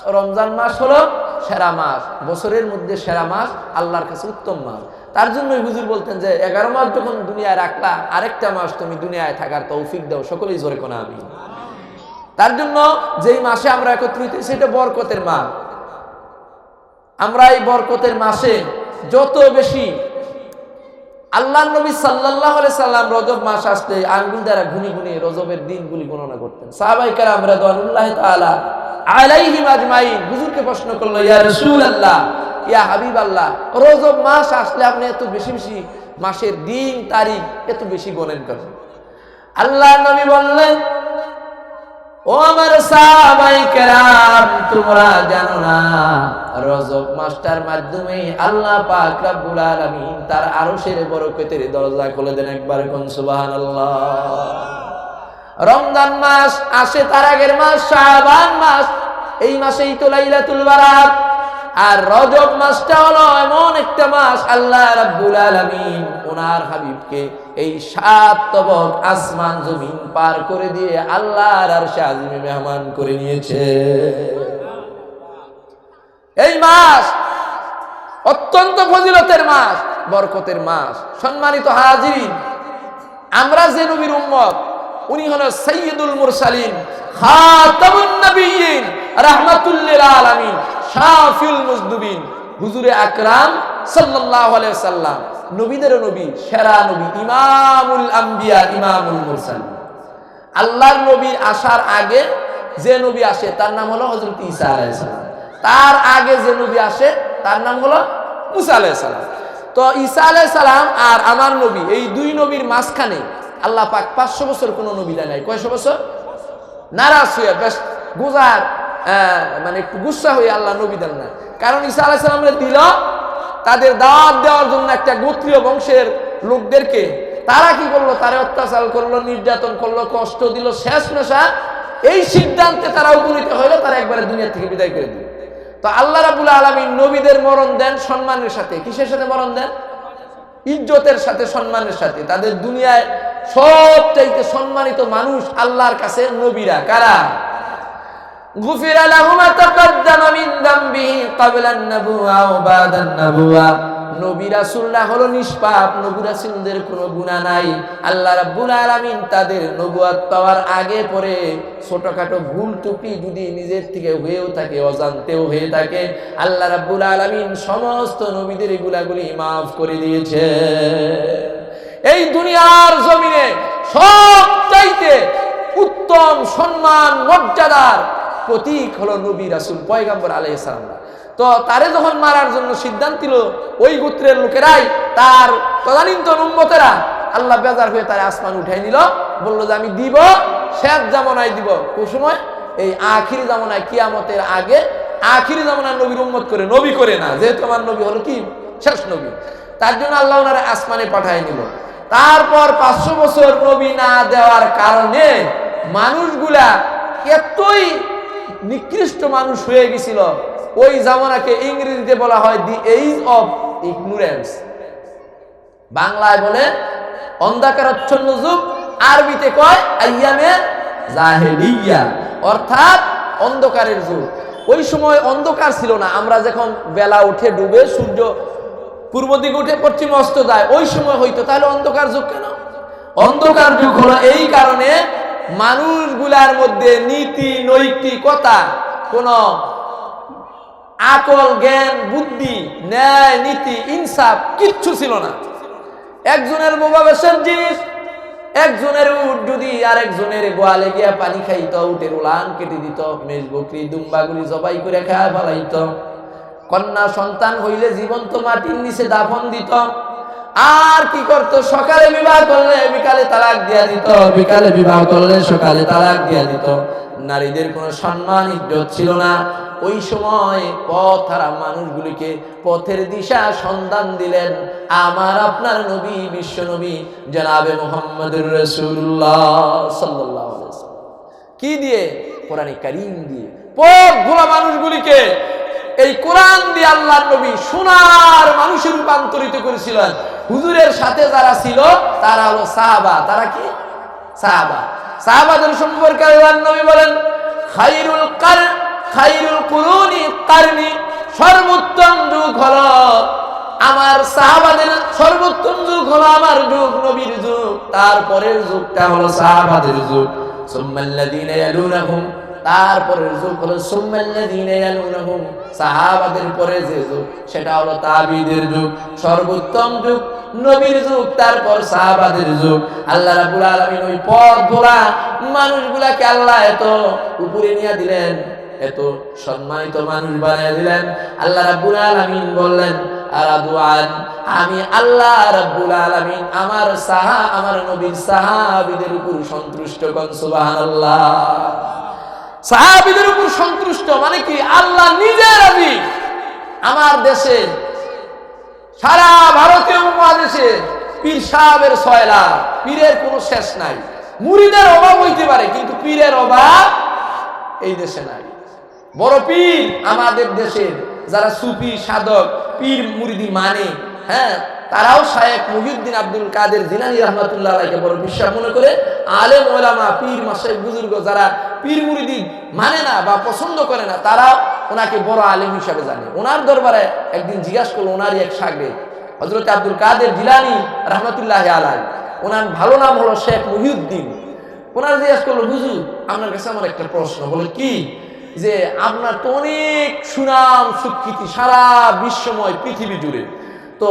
রমজান মাস হলো সেরা মাস, বছরের মধ্যে সেরা মাস, আল্লাহর কাছে উত্তম মাস। তার জন্যই হুজুর বলতেন যে, এগারো মাস যখন দুনিয়ায় রাখলা, আরেকটা মাস তুমি দুনিয়ায় থাকার তৌফিক দাও, সকলেই জোরে কোনা আমি তার জন্য যেই মাসে আমরা একত্রিত সেটা বরকতের মাস। আমরা এই বরকতের মাসে যত বেশি আল্লাহ নবী সাল্লাহ সাল্লাম রজব মাস আসতে আঙ্গুল দ্বারা ঘুনি ঘুনি রজবের দিনগুলি গণনা করতেন। সাহাবাই কারাম রাদওয়ানুল্লাহ তাআলা হুজুরকে প্রশ্ন করল, ইয়া রাসূলুল্লাহ, ইয়া রজব মাস আসলে আপনি এত বেশি বেশি মাসের দিন, তারিখ এত বেশি গণেন আল্লাহ নবী বললেন, ও আমার সাহাবাই কেরাম, তোমরা জানো না, রজব মাধ্যমে আল্লাহ পাক রব্বুল আলামিন তার আরশের বরকতের দরজা খুলে দেন একবার কোন সুবহানাল্লাহ। রমজান মাস আসে তার আগের মাস, শাবান মাস। এই মাসেই তো লাইলাতুল বারাত আর রজব মাসটা হলো এমন একটা মাস, আল্লাহ রাব্বুল আলামিন ওনার হাবিবকে এই সাত তবক আসমান জমিন পার করে দিয়ে আল্লাহর আরশে আজিমে মেহমান করে নিয়েছে। এই মাস অত্যন্ত ফজিলতের মাস, বরকতের মাস, সম্মানিত হাজিরিন, আমরা যে নবীর উম্মত উনি হলো সৈয়দুল মুরসালিন, খাতামুন নবিয়্যিন রাহমাতুল্লিল আলামিন, শাফিউল মুজদুবিন। হুজুরে আকরাম সাল্লাল্লাহু আলাইহি সাল্লাম, নবীদের নবী, সেরা নবী, ইমামুল আম্বিয়া, ইমামুল মুরসালিন। আল্লাহর নবীর আসার আগে যে নবী আসে, তার নাম হলো হযরত ঈসা আলাইহিস সালাম। তার আগে যে নবী আসে, তার নাম হলো মুসা আলাইহিস সালাম। তো ঈসা আলাইহিস সালাম আর আমার নবী, এই দুই নবীর মাঝখানে আল্লাহ পাক পাঁচশো বছর কোনো নবী নাই। কয়শো বছর? নারাজ হয়ে বেশ গুজার মানে একটু গুসা হয়ে আল্লাহ নবী দেন না কারণ ঈসা আলাইহিস সালামের দিল, তাদের দাওয়াত দেওয়ার জন্য একটা গোত্রীয় বংশের লোকদেরকে। তারা কি করল? তারা অত্যাচার করল, নির্যাতন করল, কষ্ট দিল, শেষ মেশা এই সিদ্ধান্তে তারা উপনীত হইল, তারা একবারে দুনিয়া থেকে বিদায় করে দিল। তো আল্লাহ রাবুল আলমী নবীদের মরণ দেন, সম্মানের সাথে। কিসের সাথে মরণ দেন? ইজ্জতের সাথে, সম্মানের সাথে। তাদের দুনিয়ায় সবচাইতে সম্মানিত মানুষ আল্লাহর কাছে নবীরা। কারা? গুফিরা আলাহুমা তাকাদ্দামা মিন দামবিহি ক্বাবলান নবুয়া ওয়া বাদান নবুয়া। নবী রাসূলরা হলো নিষ্পাপ, নবী রাসূলদের কোনো গুনাহ নাই। আল্লাহ রাব্বুল আলামিন তাদের নবুয়ত পাওয়ার আগে পরে ছোটখাটো ভুল টুপি যদি নিজের থেকে হয়েও থাকে, অজান্তেও হয়ে থাকে, আল্লাহ রাব্বুল আলামিন সমস্ত নবীদের গুলাগুলি মাফ করে দিয়েছে। এই দুনিয়ার জমিনে সব চাইতে উত্তম, সম্মান, মর্যাদার প্রতীক হলো নবী রাসুল, পয়গাম্বর সালামরা তো তারে যখন মারার জন্য সিদ্ধান্ত নিল, ওই গোত্রের লোকেরাই তার তদানীন্তন উম্মতেরা আল্লাহ বেজার হয়ে তার আসমান উঠাই নিল, বলল যে আমি দিব শেষ জামনায় দিব। কোন সময়? এই আখিরি জামনায়, কিয়ামতের আগে আখিরি জামনায় নবীর উম্মত করে, নবী করে না। যেহেতু আমার নবী হলো কি? শেষ নবী। তার জন্য আল্লাহ ওনারা আসমানে পাঠায় নিল। তারপর পাঁচশো বছর নবী না দেওয়ার কারণে মানুষগুলা এতই নিকৃষ্ট মানুষ হয়ে গেছিল ওই জামানাকে ইংরেজিতে বলা হয় দি এইজ অফ ইগনোরেন্স বাংলায় বলে অন্ধকারাচ্ছন্ন যুগ, আরবিতে কয়, আইয়ামে জাহেলিয়া। অর্থাৎ অন্ধকারের যুগ। ওই সময় অন্ধকার ছিল না। আমরা যখন বেলা উঠে ডুবে সূর্য পূর্ব দিকে উঠে পশ্চিম অস্ত যায়, ওই সময় হইতো। তাহলে অন্ধকার যুগ কেন? অন্ধকার যুগ হলো এই কারণে মানুষগুলার মধ্যে নীতি, নৈতিকতা, কোন আকল, জ্ঞান, বুদ্ধি, ন্যায়, নীতি, ইনসাফ কিচ্ছু ছিল না। একজনের বোবা বেশের জিনিস, একজনের উট যদি আরেকজনের গোয়ালে গিয়া পানি খাইতো, উটের উলান কেটে দিত মেষ বকরি দুম্বাগুলি জবাই করে খায় ফেলাইত। কন্যা সন্তান হইলে জীবন্ত মাটির নিচে দাফন দিত। আর কি করতো? সকালে বিবাহ করলে বিকালে তালাক দিয়া দিত, বিকালে বিবাহ করলে সকালে তালাক দিয়া দিত। নারীদের কোনো সম্মান, ইজ্জত ছিল না। ওই সময় পথ হারা মানুষগুলিকে পথের দিশা সন্ধান দিলেন আমার আপনার নবী, বিশ্ব নবী, জনাবে মোহাম্মদুর রসুল্লাহ সাল্লাহ কি দিয়ে? কোরআনে কারিম দিয়ে। পথ ভোলা মানুষগুলিকে এই কোরআন দিয়ে আল্লাহ নবী সোনার মানুষে রূপান্তরিত করেছিলেন। হুজুরের সাথে যারা ছিল, তারা হলো সাহাবা। তারা কি? সাহাবা। সাহাবাদের সম্পর্কে আল্লাহ নবী বলেন, খাইরুল কার খাইরুল কুরুনি, কারনি, সর্বোত্তম যুগ হলো আমার সাহাবাদের, সর্বোত্তম যুগ হলো আমার যুগ, নবীর যুগ। তারপরের যুগটা হলো সাহাবাদের যুগ। সুম্মাল্লাযীনা ইয়ালুনাহুম তারপরের যুগ হলো সাহাবাদের পরে যে যুগ, সেটা হলো তাবিদের যুগ, সর্বোত্তম যুগ, নবীর যুগ, তারপর সাহাবাদের যুগ। আল্লাহ রাব্বুল আলামিন ওই পথ ধরা মানুষগুলাকে আল্লাহ এত উপরে নিয়ে দিলেন, এত সম্মানিত মানুষ বানিয়ে দিলেন। আল্লাহ রাব্বুল আলামিন বললেন আমি আল্লাহ রাব্বুল আলামিন, আমার সাহা, আমার নবীর সাহাবীদের উপর সন্তুষ্ট কোন, সুবহানাল্লাহ। সাহাবীদের উপর সন্তুষ্ট মানে কি? আল্লাহ নিজে রাজি আমার দেশে, সারা ভারতীয় উপমহাদেশে পীর সাহেবের সয়লা পীরের কোনো শেষ নাই। মুড়িদের অভাব হইতে পারে, কিন্তু পীরের অভাব এই দেশে নাই। বড় পীর আমাদের দেশের, যারা সুফি, সাধক, পীর, মুরিদি মানে হ্যাঁ? তারাও শায়েক মুহিউদ্দিন আব্দুল কাদের জিলানি রহমাতুল্লাহ আলাইকে বড় বিশ্বাস মনে করে আলেম ওলামা, পীর মাসাই বুজুর্গ যারা পীর মুরিদি মানে না বা পছন্দ করে না, তারাও ওনাকে বড় আলেম হিসাবে জানে। ওনার দরবারে একদিন জিজ্ঞাসা করল ওনারই এক সাগরে হজরত আব্দুল কাদের জিলানি রহমতুল্লাহ আলাই ওনার ভালো নাম হলো শেখ মুহিউদ্দিন। ওনার জিজ্ঞেস করল, হুজুর, আপনার কাছে আমার একটা প্রশ্ন। বলে কি? যে, আপনার তো অনেক সুনাম, সুখ্যাতি সারা বিশ্বময় পৃথিবী জুড়ে। তো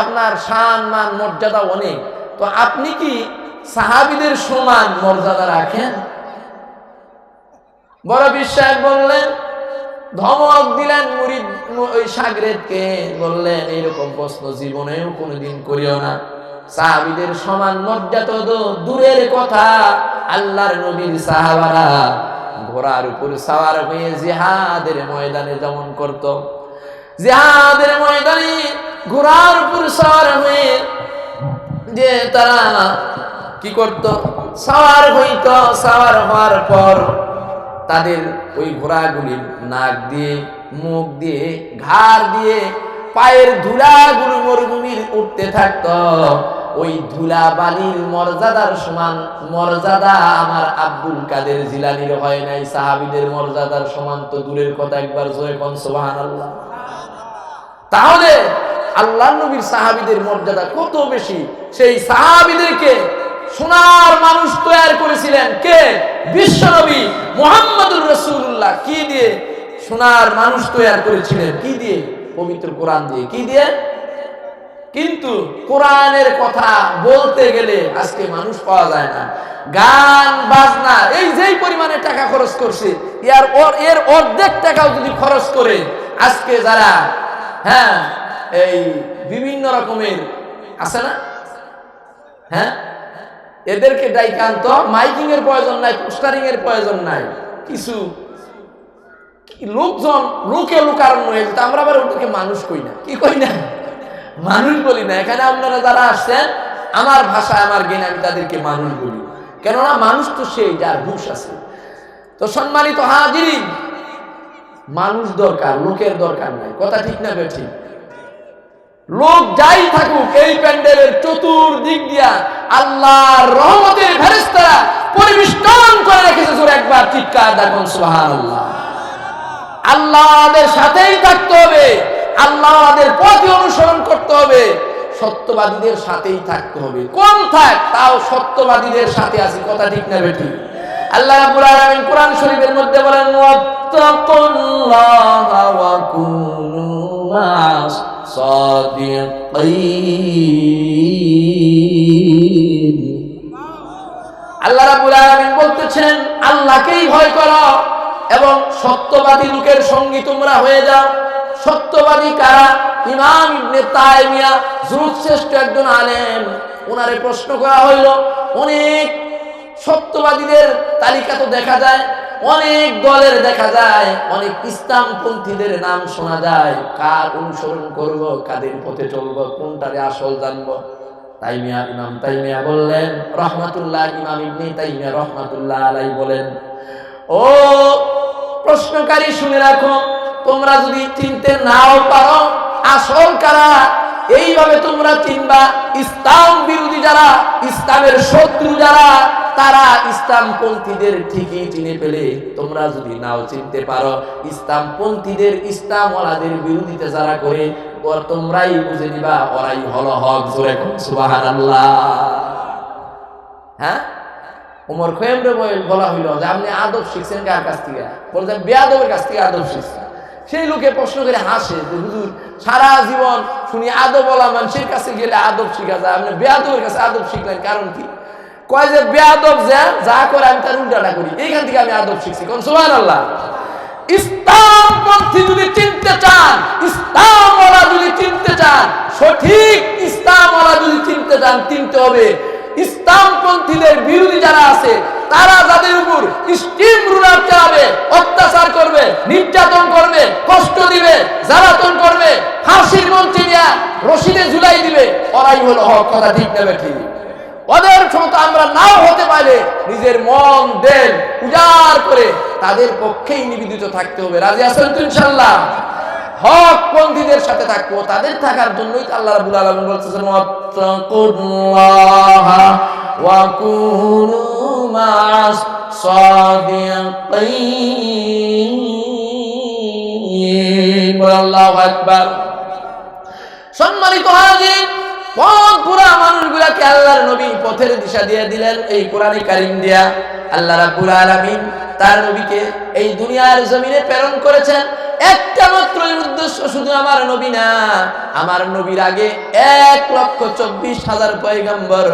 আপনার সম্মান মান, মর্যাদা অনেক। তো আপনি কি সাহাবিদের সমান মর্যাদা রাখেন? বড় বিশ্বাস বললেন, ধমক দিলেন মুরিদ ওই সাগরেদকে, বললেন এরকম প্রশ্ন জীবনেও কোনোদিন করিও না। সাহাবিদের সমান মর্যাদা তো দূরের কথা, আল্লাহর নবীর সাহাবারা ঘোড়ার উপর সাওয়ার হয়ে জিহাদের ময়দানে যেমন করত। জিহাদের ময়দানে ঘোড়ার উপর সাওয়ার হয়ে যে তারা কি করত? সাওয়ার হইত, সাওয়ার হওয়ার পর তাদের ওই ঘোড়াগুলি নাক দিয়ে, মুখ দিয়ে, ঘাড় দিয়ে, পায়ের ধুলাগুলো মরুভূমির উঠতে থাকত। ওই ধুলা বালির মর্যাদার সমান, মর্যাদা আমার আব্দুল কাদের জিলানির হয় নাই, সাহাবিদের মর্যাদার সমান তো দূরের কথা একবার জয় কন তাহলে আল্লাহ নবীর সাহাবিদের মর্যাদা কত বেশি? সেই সাহাবিদেরকে সোনার মানুষ তৈরি করেছিলেন কে? বিশ্বনবী মোহাম্মদুর রসুল্লাহ কি দিয়ে? সোনার মানুষ তৈরি করেছিলেন। কি দিয়ে? পবিত্র কোরআন দিয়ে। কি দিয়ে? কিন্তু কোরআনের কথা বলতে গেলে আজকে মানুষ পাওয়া যায় না। গান, বাজনা, এই যেই পরিমাণে টাকা খরচ করছে, ইয়ার এর অর্ধেক টাকাও যদি খরচ করে, আজকে যারা হ্যাঁ এই বিভিন্ন রকমের, আছে না? হ্যাঁ? এদেরকে ডাইকান্ত মাইকিং এর প্রয়োজন নাই পোস্টারিং এর প্রয়োজন নাই, কিছু। লোকজন, লোকে লোকারণ্য হয়ে যেত আমরা আবার ওটাকে মানুষ কই না। কি কই না? মানুষ বলি না। এখানে আপনারা যারা আসছেন, আমার ভাষায়, আমার জ্ঞান আমি তাদেরকে মানুষ বলি। কেননা মানুষ তো সেই, যার হুশ আছে। তো সম্মানিত হাজিরি মানুষ দরকার, লোকের দরকার নাই। কথা ঠিক না বে ঠিক লোক যাই থাকুক, এই প্যান্ডেলের চতুর্দিক দিয়া আল্লাহর রহমতের ফেরেস্তারা পরিবেষ্টন করে রেখেছে জোরে একবার চিৎকার দেখুন সুবহানাল্লাহ। আল্লাহ আমাদের সাথেই থাকতে হবে আল্লাহ আমাদের পথে অনুসরণ করতে হবে, সত্যবাদীদের সাথেই থাকতে হবে। কোন থাক? তাও সত্যবাদীদের সাথে আছি, কথা ঠিক না বেঠি আল্লাহ রাব্বুল আলামিন কোরআন শরীফের মধ্যে বলেন, ওয়াত্তাকুল্লাহা ওয়া কুনু মা'আস সাদিকিন. আল্লাহ রাব্বুল আলামিন বলতেছেন, আল্লাহকেই ভয় করো এবং সত্যবাদী লোকের সঙ্গী তোমরা হয়ে যাও। সত্যবাদী কারা? ইমাম ইবনে তাইমিয়া শ্রেষ্ঠ একজন আলেম। ওনারে প্রশ্ন করা হইল, অনেক সত্যবাদীদের তালিকা তো দেখা যায়, অনেক দলের দেখা যায়, অনেক ইসলামপন্থীদের নাম শোনা যায়। কার অনুসরণ করব, কাদের পথে চলব, কোনটারে আসল জানব? তাইমিয়া ইমাম তাইমিয়া বললেন, রহমাতুল্লাহ ইমাম ইবনে তাইমিয়া রহমাতুল্লাহ আলাই বলেন, ও প্রশ্নকারী শুনে রাখো, তোমরা যদি চিনতে নাও পারো, আসল কারা? এইভাবে তোমরা চিনবা ইসলাম বিরোধী যারা, ইসলামের শত্রু যারা, তারা ইসলাম পন্থীদের ঠিকই চিনে পেলে তোমরা যদি নাও চিনতে পারো ইসলাম পন্থীদের ইসলাম ওয়ালাদের বিরোধিতা যারা করে তোমরাই বুঝে নিবা, ওরাই হলো হক। জোরে হ্যাঁ? ওমর খোয়েমরে বলা হইল যে, আপনি আদব শিখছেন কার কাছ থেকে? বলছেন বেয়াদবের কাছ থেকে আদব শিখছেন সেই লোকে প্রশ্ন করে হাসে যে, হুজুর সারা জীবন শুনি আদব বলা মানুষের কাছে গেলে আদব শিখা যায়। আপনি বেয়াদবের কাছে আদব শিখলেন কারণ কি? কয় যে বেয়াদব যা যা করে আমি তার উল্টাটা করি। এইখান থেকে আমি আদব শিখছি। কোন সুবহান আল্লাহ ইসলাম পন্থী যদি চিনতে চান, ইসলাম ওরা যদি চিনতে চান, সঠিক ইসলাম ওরা যদি চিনতে চান, চিনতে হবে। ইসলামপন্থীদের বিরোধী যারা আছে তারা যাদের উপর স্টিম রুলার চালাবে, অত্যাচার করবে, নির্যাতন করবে, কষ্ট দিবে, জ্বালাতন করবে, ফাঁসির মঞ্চে নিয়ে রশিদে ঝুলাই দিবে। ওরাই হলো হক, কথা ঠিক নেবে ঠিক ওদের মতো আমরা নাও হতে পারে নিজের মন, দেন উজাড় করে তাদের পক্ষেই নিবেদিত থাকতে হবে। রাজি আছেন তো ইনশাল্লাহ হক পন্থীদের সাথে থাকব, তাদের থাকার জন্যই আল্লাহ ওয়া কুনু আকবার। সম্মানিত হাজির আল্লাহর নবী পথের দিশা দিয়ে দিলেন এই কোরআনে কারিম দিয়া? আল্লাহ রাব্বুল আলামিন তার নবীকে এই দুনিয়ার জমিনে প্রেরণ করেছেন। একটা মাত্র উদ্দেশ্য শুধু আমার নবী না, আমার নবীর আগে এক লক্ষ চব্বিশ হাজার পয়গম্বর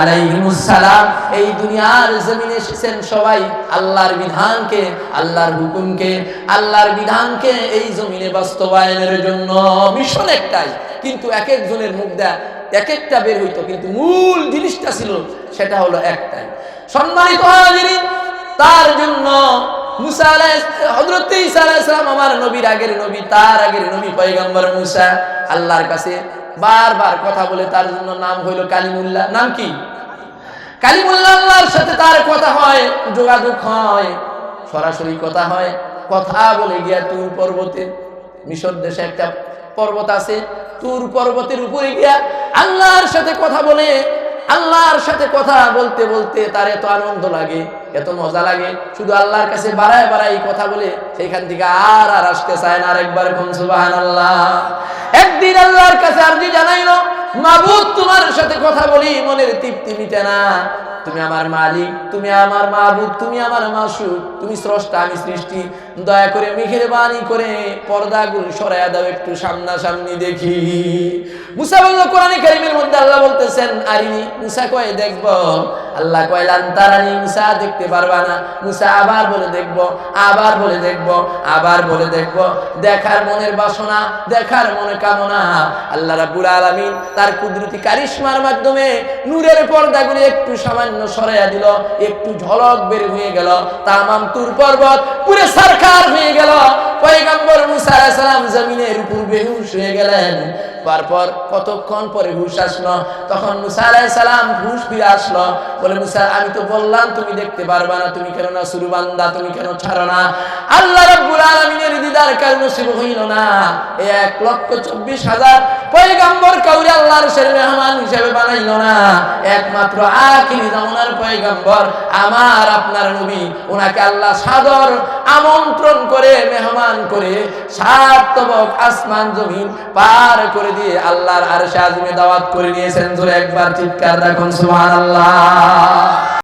আলাইহিমুসালাম এই দুনিয়ার জমিনে এসেছেন সবাই। আল্লাহর বিধানকে, আল্লাহর হুকুমকে, আল্লাহর বিধানকে এই জমিনে বাস্তবায়নের জন্য মিশন একটাই। কিন্তু এক একজনের মুখ দেয়া এক একটা বের হইতো। কিন্তু মূল জিনিসটা ছিল, সেটা হলো একটাই। সম্মানিত হাজিরিন তার জন্য আমার নবীর আগের নবী, তার আগের নবী আল্লাহর কাছে বারবার কথা বলে তার জন্য নাম নাম কি? আল্লাহর সাথে তার কথা হয়, যোগাযোগ হয়, সরাসরি কথা হয়, কথা বলে গিয়া তুর পর্বতে, মিশর দেশে একটা পর্বত আছে, তুর পর্বতের উপরে গিয়া আল্লাহর সাথে কথা বলে, আল্লাহর সাথে কথা বলতে বলতে তার এত আনন্দ লাগে। এত মজা লাগে। শুধু আল্লাহর কাছে বাড়ায় বাড়াই কথা বলে সেইখান থেকে আর আর আসতে চায় না আরেকবার কোন সুবাহান আল্লাহ একদিন আল্লাহর কাছে আরজি জানাইলো, মাবুদ, তোমার সাথে কথা বলি, মনের তৃপ্তি মিটে না। তুমি আমার মালিক, তুমি আমার তুমি আমার তুমি স্রষ্টা, আমি সৃষ্টি। দয়া করে করে পর্দাগুলো সরাইয়া দাও একটু সামনাসামনি দেখি। মুসা বলল কারিমের মধ্যে আল্লাহ বলতেছেন, আরিনি, মুসা কয়ে, দেখব। আল্লাহ কয়লান তারানি মুসা, দেখতে পারবা না। মুসা আবার বলে দেখব, আবার বলে দেখব, আবার বলে দেখব। দেখার মনের বাসনা, দেখার মনে কামনা। আল্লাহ রাবুল আলমিন তার কুদরতি কারিশমার মাধ্যমে নূরের পর্দাগুলি একটু সামান্য সরাইয়া দিল, একটু ঝলক বের হয়ে গেল। তামাম তুর পর্বত পুরে সরকার হয়ে গেল। পয়গম্বর মুসা সালাম জমিনের উপর বেহুশ হয়ে গেলেন। তারপর কতক্ষণ পরে হুশ আসলো? তখন মুসা সালাম হুশ ফিরে আসলো। বলে, মুসা, আমি তো বললাম, তুমি দেখতে পারবা না। তুমি কেন না সুরবান্দা তুমি কেন ছাড়ো না? আল্লাহ নসিব হইল না। এক লক্ষ চব্বিশ হাজার পয়গাম্বর কাউরে আল্লাহর মেহমান হিসেবে বানাইল না। একমাত্র জামানার পয়গাম্বর আমার আপনার নবী। ওনাকে আল্লাহ সাদর আমন্ত্রণ করে, মেহমান করে আসমান জমিন পার করে দিয়ে আল্লাহর আরশে আজমে দাওয়াত করে নিয়েছেন একবার চিৎকার দেখুন সুবহানাল্লাহ।